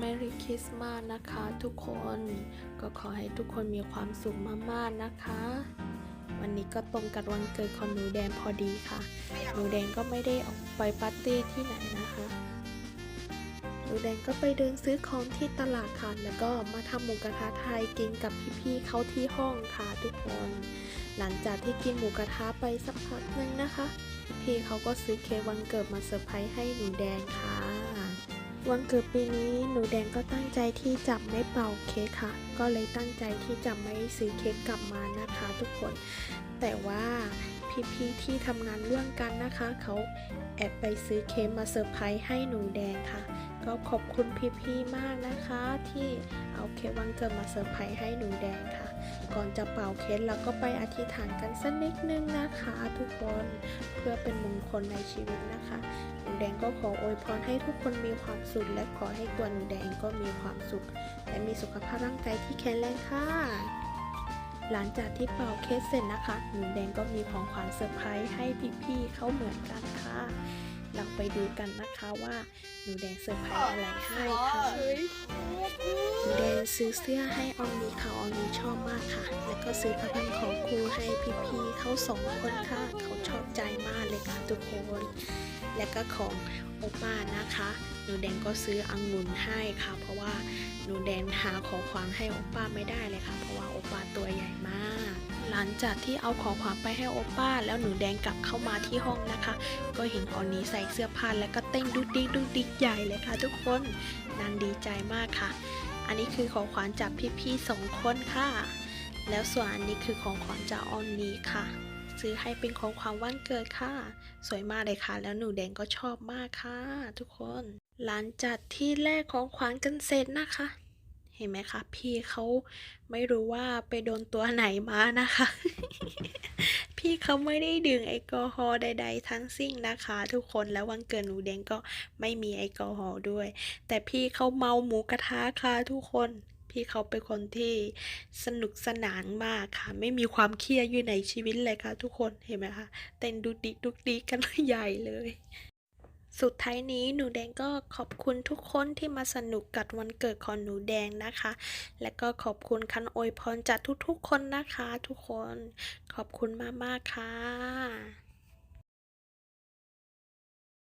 Merry Christmas นะคะทุกคนก็ขอให้ทุกคนมีความสุขมากๆนะคะ วันนี้ก็ตรงกับวันเกิดของหนูแดงพอดีค่ะ หนูแดงก็ไม่ได้ออกไปปาร์ตี้ที่ไหนนะคะ หนูแดงก็ไปเดินซื้อของที่ตลาดค่ะ แล้วก็มาทำหมูกระทะไทยกินกับพี่ๆเขาที่ห้องค่ะทุกคน หลังจากที่กินหมูกระทะไปสักพักหนึ่งนะคะ พี่เขาก็ซื้อเค้กวันเกิดมาเซอร์ไพรส์ให้หนูแดงค่ะ วันเกิดปีนี้หนูแดงก็ตั้งใจที่จะไม่เป่าเค้กค่ะ ก็เลยตั้งใจที่จะไม่ซื้อเค้กกลับมานะคะทุกคน แต่ว่า พี่ๆที่ทำงานร่วมกันนะคะ เขาแอบไปซื้อเค้กมาเซอร์ไพรส์ให้หนูแดงค่ะ ก็ขอบคุณพี่ๆมากนะคะ ที่เอาเค้กวันเกิดมาเซอร์ไพรส์ให้หนูแดงค่ะ ก่อนจะเป่าเค้กเราก็ไปอธิษฐานกันสักนิดนึงนะคะ ทุกคนเพื่อเป็นมงคลในชีวิตนะคะหนูแดงก็ขออวยพรให้ทุกคนมีความสุขและขอให้ตัวหนูแดงก็มีความสุข และมีสุขภาพร่างกายที่แข็งแรงค่ะ หลังจากที่เป่าเค้กเสร็จนะคะ หนูแดงก็มีของขวัญเซอร์ไพรส์ให้พี่ๆเขาเหมือนกันค่ะ เราไปดูกันนะคะว่าหนูแดงเซอร์ไพรส์อะไรให้ค่ะหนูแดงซื้อเสื้อให้ออมนีค่ะออมนีชอบมากค่ะ แล้วก็ซื้อผ้าพันคองครูให้พี่ๆเขาสองคนค่ะ เขาชอบใจมากเลยค่ะทุกคน แล้วก็ของโอป้านะคะ หนูแดงก็ซื้อองุ่นให้ค่ะ เพราะว่า หนูแดงหาของขวัญให้โอป้าไม่ได้เลยค่ะ เพราะว่าโอป้าตัวใหญ่มาก หลังจากที่เอาของขวัญไปให้โอป้า แล้วหนูแดงกลับเข้ามาที่ห้องนะคะ ก็เห็นออนนี้ใส่เสื้อผ้าแล้วก็เต้นดุกดิกดุกดิกใหญ่เลยค่ะ ทุกคนนางดีใจมากค่ะ อันนี้คือของขวัญจากพี่ๆสองคนค่ะ แล้วส่วนอันนี้คือของขวัญจากออนนีค่ะ ซื้อให้เป็นของขวัญวันเกิดค่ะ สวยมากเลยค่ะ แล้วหนูแดงก็ชอบมากค่ะ ทุกคน หลังจากที่แลกของขวัญกันเสร็จนะคะ เห็นไหมคะ พี่เขาไม่รู้ว่าไปโดนตัวไหนมานะคะ พี่เขาไม่ได้ดื่มแอลกอฮอล์ใด ๆ ทั้งสิ้นนะคะ ทุกคนแล้ววันเกิดหนูแดงก็ไม่มีแอลกอฮอล์ด้วย แต่พี่เขาเมาหมูกระทะค่ะทุกคน พี่เขาเป็นคนที่สนุกสนานมากค่ะ ไม่มีความเครียดอยู่ในชีวิตเลยค่ะ ทุกคนเห็นไหมคะเต้นดุกดิกดุกดิกกันใหญ่เลย สุดท้ายนี้หนูแดงก็ขอบคุณทุกคนที่มาสนุกกับวันเกิดของหนูแดงนะคะ และก็ขอบคุณคันอวยพรจากทุกๆคนนะคะ ทุกคนขอบคุณมากๆค่ะ